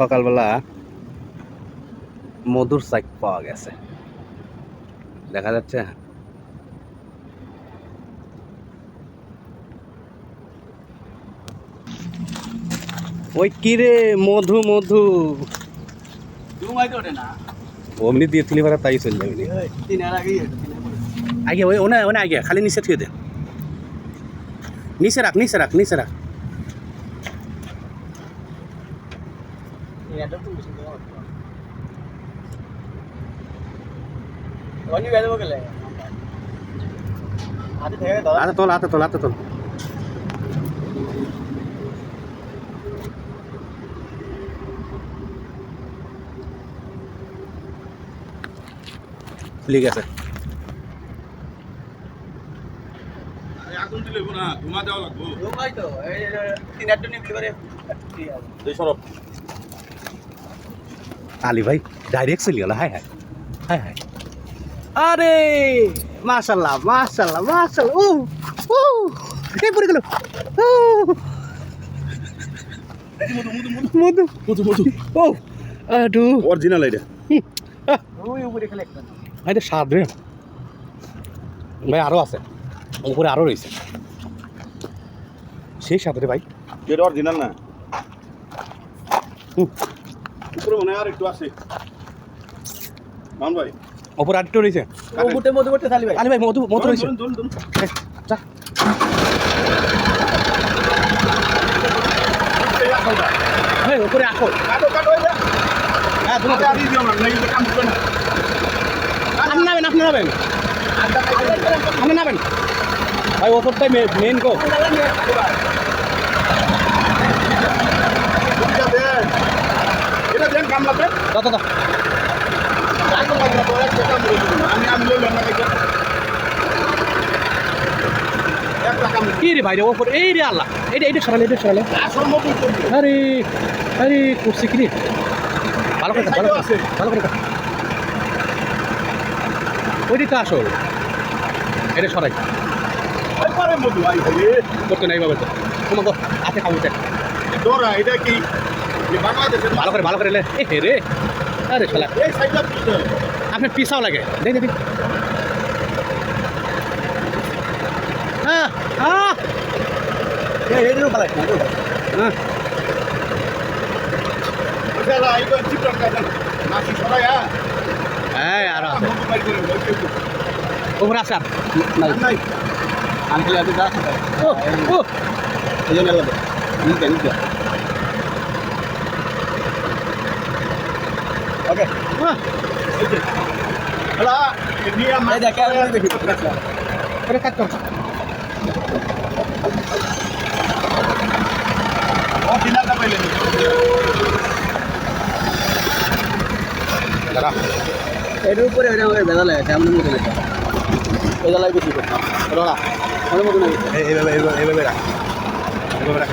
সকালবেলা মধুর সাইক পাওয়া গেছে। দেখা যাচ্ছে। ওই কিরে মধু মধু? অমনি দিয়ে তুলি ভাড়া তাই চলে যাবি আগে ওই, ওনে ওনে আগে, খালি নিচে থুয়ে দে। নিচে রাখ নিচে রাখ নিচে রাখ। হাতে তোল হাতে তোল হাতে তোল। খুলে গেছে আগুন দিলে না ধুমা দেওয়া লাগবো আলী ভাই ডাইরেক্ট চলে গেল হায় হায় হায় হায় আরে মাশাল্লাহ মাশাল্লাহ মাশাল্লাহ ও ও এই পড়ে গেল। ও মধু মধু মধু। ও আডু। অরিজিনাল এটা এটা স্বাদ রে। ভাই আরও আছে। উপরে আরও রয়েছে। সেই স্বাদ রে ভাই। এটা অরিজিনাল না? হুম। উপরে মনে আর একটু আছে। মান ভাই। উপরে আরেকটু রয়েছে। আলী ভাই। মধু মধু রয়েছে। যা। উপরে আখো কাটো, কাটো, হ্যাঁ আরে, দিও না, নাইলে তো কাম করবে না। আপনি নাবেন আপনি নাবেন। আপনি নাবেন। ভাই ওপরটাই মেন গো এটা দেন। এটা দেন, কাম লাগবে। দাদা দাদা কাম লাগবে, তো একটা কাম করে দিবেন। আমি আমি লইলাম না কাইটা। একটা কাম কি রে ভাই রে ওপর এই রে আল্লাহ। এটা এটা সরালে এটা সরালে। আরে আরে করছে কি রে? ভালো করে ভালো করে ভালো করে কাট। ওইটাই তো আসল। এটা সরাই। করতে নাই বাবা তো। তোমাকে হাতে খাব এটা। এটা কি? ভালো করে ভালো করে লে এ রে আরে শালা। আপনার পিসাও লাগে। দেখ দেখি হ্যাঁ। হ্যাঁ আর আছে আর। নাই। নাই আনতে লাগে যা ও ও। এই জন্য নিতে নিতে ওকে হ্যাঁ এই যে হলা নিয়ে আমরা দেখে আর দেখি করে কাট কর ও দিনাটা পাইলে দাঁড়া এর উপরে ওটা বেদা লাগে তেমন মতো লাগে বেদা লাগে বেশি করে দাঁড়া অনেক মতো এইভাবে এইভাবে রাখ এইভাবে রাখ